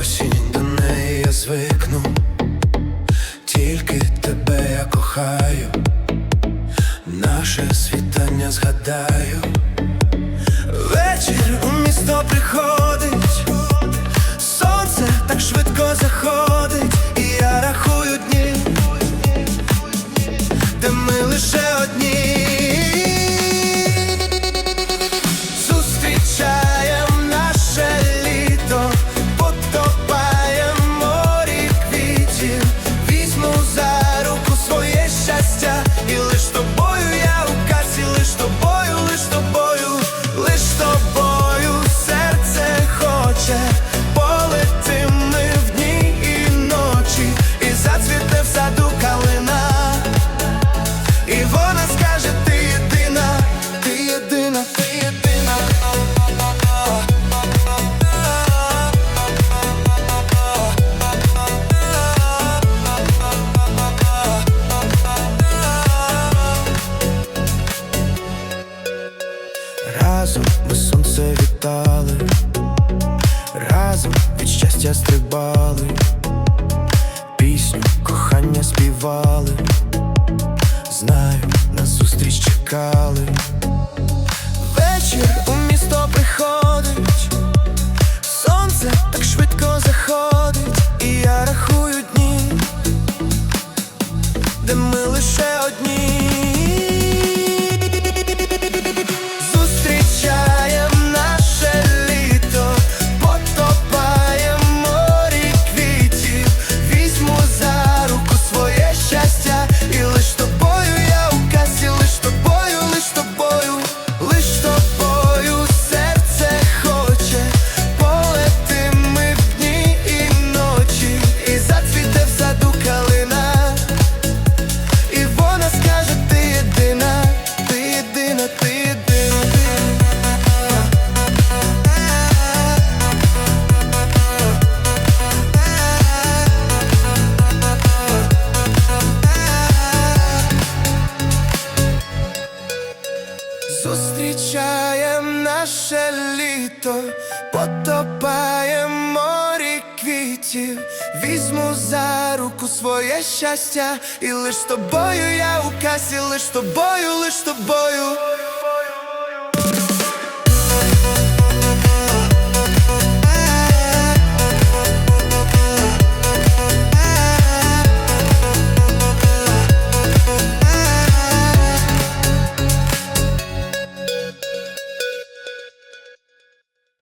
Осінь до неї я звикну, тільки тебе я кохаю, наше світання згадаю, вечір у місто приходить. щастя стрибали, пісню кохання співали, знаю, на зустріч чекали. зустрічаєм наше літо, потопаємо морі квітів, візьму за руку своє щастя, і лиш тобою я у касі, лиш тобою, лиш тобою.